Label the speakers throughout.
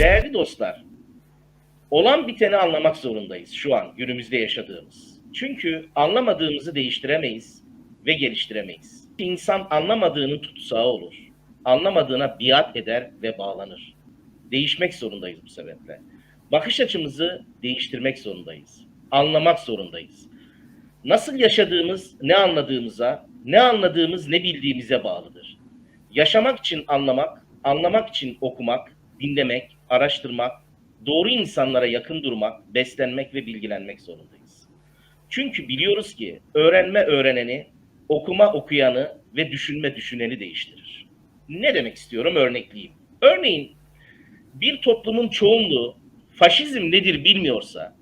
Speaker 1: Değerli dostlar, olan biteni anlamak zorundayız şu an günümüzde yaşadığımız. Çünkü anlamadığımızı değiştiremeyiz ve geliştiremeyiz. İnsan anlamadığının tutsağı olur. Anlamadığına biat eder ve bağlanır. Değişmek zorundayız bu sebeple. Bakış açımızı değiştirmek zorundayız. Anlamak zorundayız. Nasıl yaşadığımız ne anladığımıza, ne anladığımız ne bildiğimize bağlıdır. Yaşamak için anlamak, anlamak için okumak, dinlemek, araştırmak, doğru insanlara yakın durmak, beslenmek ve bilgilenmek zorundayız. Çünkü biliyoruz ki öğrenme öğreneni, okuma okuyanı ve düşünme düşüneni değiştirir. Ne demek istiyorum örnekleyeyim. Örneğin bir toplumun çoğunluğu faşizm nedir bilmiyorsa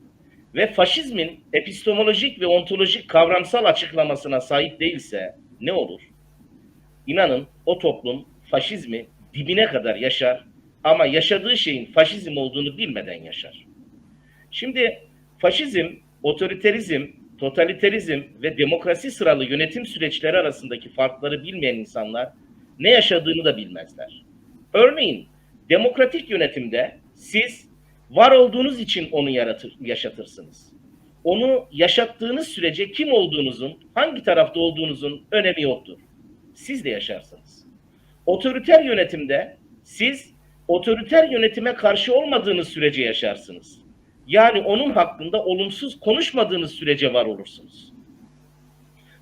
Speaker 1: ve faşizmin epistemolojik ve ontolojik kavramsal açıklamasına sahip değilse ne olur? İnanın o toplum faşizmi dibine kadar yaşar ama yaşadığı şeyin faşizm olduğunu bilmeden yaşar. Şimdi faşizm, otoriterizm, totaliterizm ve demokrasi sıralı yönetim süreçleri arasındaki farkları bilmeyen insanlar ne yaşadığını da bilmezler. Örneğin demokratik yönetimde siz var olduğunuz için onu yaratır, yaşatırsınız. Onu yaşattığınız sürece kim olduğunuzun, hangi tarafta olduğunuzun önemi yoktur. Siz de yaşarsınız. Otoriter yönetimde siz otoriter yönetime karşı olmadığınız sürece yaşarsınız. Yani onun hakkında olumsuz konuşmadığınız sürece var olursunuz.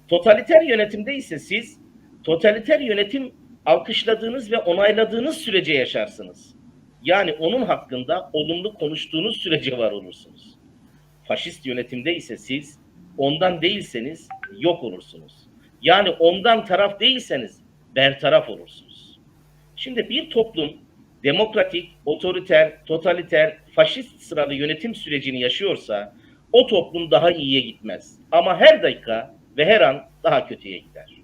Speaker 1: Totaliter yönetimde ise siz totaliter yönetim alkışladığınız ve onayladığınız sürece yaşarsınız. Yani onun hakkında olumlu konuştuğunuz sürece var olursunuz. Faşist yönetimde ise siz ondan değilseniz yok olursunuz. Yani ondan taraf değilseniz bertaraf olursunuz. Şimdi bir toplum demokratik, otoriter, totaliter, faşist sıralı yönetim sürecini yaşıyorsa o toplum daha iyiye gitmez. Ama her dakika ve her an daha kötüye gider.